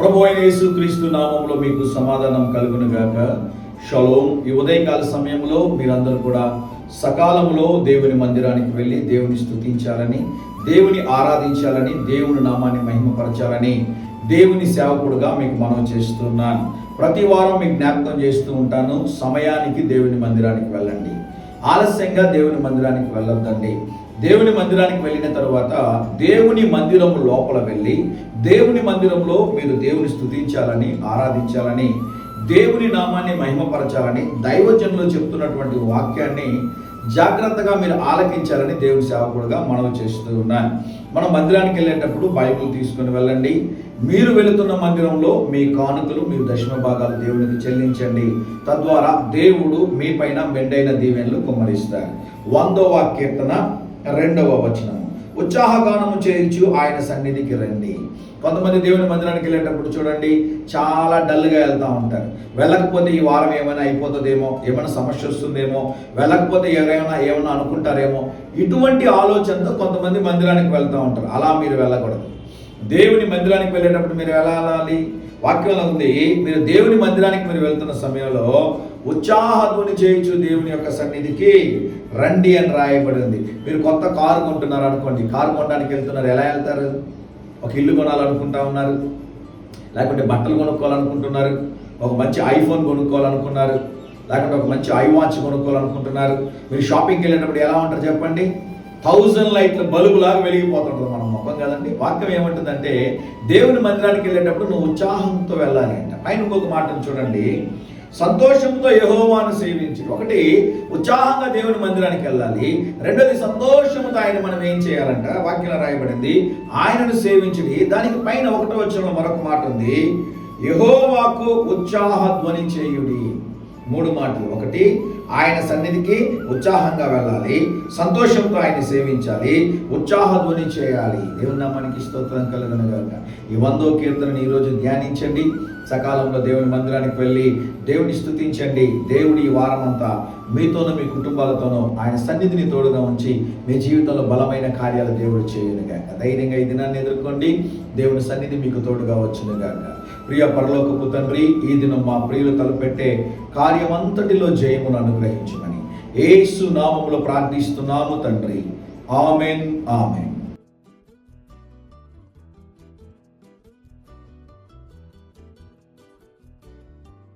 ప్రభు అయిన యేసు క్రీస్తు నామంలో మీకు సమాధానం కలుగును గాక షలోం. ఈ ఉదయకాల సమయంలో మీరందరూ కూడా సకాలంలో దేవుని మందిరానికి వెళ్ళి దేవుని స్తుతించాలని దేవుని ఆరాధించాలని దేవుని నామాన్ని మహిమపరచాలని దేవుని సేవకుడుగా మీకు మనం చేస్తున్నాను. ప్రతి వారం మీకు జ్ఞాపకం చేస్తూ ఉంటాను. సమయానికి దేవుని మందిరానికి వెళ్ళండి. ఆలస్యంగా దేవుని మందిరానికి వెళ్ళొద్దండి. దేవుని మందిరానికి వెళ్ళిన తర్వాత దేవుని మందిరం లోపల వెళ్ళి దేవుని మందిరంలో మీరు దేవుని స్తుతించాలని ఆరాధించాలని దేవుని నామాన్ని మహిమపరచాలని దైవజనులు చెప్తున్నటువంటి వాక్యాన్ని జాగ్రత్తగా మీరు ఆలకించాలని దేవుని సేవకుడుగా మనవి చేస్తూ ఉన్నాను. మనం మందిరానికి వెళ్ళేటప్పుడు బైబుల్ తీసుకుని వెళ్ళండి. మీరు వెళుతున్న మందిరంలో మీ కానుకలు మీ దశమ భాగాలు దేవునికి చెల్లించండి. తద్వారా దేవుడు మీ పైన మెండైన దీవెనలు కుమ్మరిస్తారు. వందవ కీర్తన రెండవ వచనం. ఉత్సాహగానము చేయించు ఆయన సన్నిధికి రండి. కొంతమంది దేవుని మందిరానికి వెళ్ళేటప్పుడు చూడండి చాలా డల్గా వెళ్తూ ఉంటారు. వెళ్ళకపోతే ఈ వారం ఏమైనా అయిపోతుందేమో ఏమైనా సమస్య వస్తుందేమో వెళ్ళకపోతే ఎవరైనా ఏమైనా అనుకుంటారేమో ఇటువంటి ఆలోచనతో కొంతమంది మందిరానికి వెళ్తూ ఉంటారు. అలా మీరు వెళ్ళకూడదు. దేవుని మందిరానికి వెళ్ళేటప్పుడు మీరు వెళ్ళాలి. వాక్యంలో ఉంది మీరు దేవుని మందిరానికి మీరు వెళ్తున్న సమయంలో ఉత్సాహధ్వని చేయించు దేవుని యొక్క సన్నిధికి రండి అని రాయబడింది. మీరు కొత్త కారు కొంటున్నారు అనుకోండి. కారు కొనడానికి వెళ్తున్నారు. ఎలా వెళ్తారు? ఒక ఇల్లు కొనాలనుకుంటా ఉన్నారు. లేకుంటే బట్టలు కొనుక్కోవాలనుకుంటున్నారు. ఒక మంచి ఐఫోన్ కొనుక్కోవాలనుకున్నారు. లేకుంటే ఒక మంచి ఐ వాచ్ కొనుక్కోవాలనుకుంటున్నారు. మీరు షాపింగ్కి వెళ్ళినప్పుడు ఎలా ఉంటారు చెప్పండి? థౌజండ్ లైట్ల బల్బులాగా వెలిగిపోతుంటుంది మనం ముఖం కదండి. వాక్యం ఏమంటుందంటే దేవుని మందిరానికి వెళ్ళేటప్పుడు నువ్వు ఉత్సాహంతో వెళ్ళాలి అంట. పైన ఇంకొక మాటను చూడండి. సంతోషంతో యహోవాను సేవించి. ఒకటి ఉత్సాహంగా దేవుని మందిరానికి వెళ్ళాలి. రెండోది సంతోషంతో ఆయన మనం ఏం చేయాలంట? వాక్యం రాయబడింది ఆయనను సేవించుడి. దానికి పైన ఒకటో వచ్చిన మరొక మాట ఉంది. యహోవాకు ఉత్సాహ ధ్వని చేయుడి. మూడు మాటలు. ఒకటి ఆయన సన్నిధికి ఉత్సాహంగా వెళ్ళాలి సంతోషంతో ఆయన సేవించాలి ఉత్సాహ ధ్వని చేయాలి. దేవుని నామానికి స్తోత్రం కలుగును కనుక ఈ వందో కీర్తనని ఈరోజు ధ్యానించండి. సకాలంలో దేవుని మందిరానికి వెళ్ళి దేవుని స్తుతించండి. దేవుడి ఈ వారం అంతా మీతోనూ మీ కుటుంబాలతోనూ ఆయన సన్నిధిని తోడుగా ఉంచి మీ జీవితంలో బలమైన కార్యాలు దేవుడు చేయనుగాక ధైర్యంగా ఈ దినాన్ని ఎదుర్కోండి. దేవుని సన్నిధి మీకు తోడుగా వచ్చును ప్రియ పరలోకపు తండ్రి ఈ దినం మా ప్రియులు తలపెట్టే కార్యమంతటిలో జయమును అనుగ్రహించమని. ఏసు నామములో ప్రార్థిస్తున్నాము తండ్రి. Amen amen.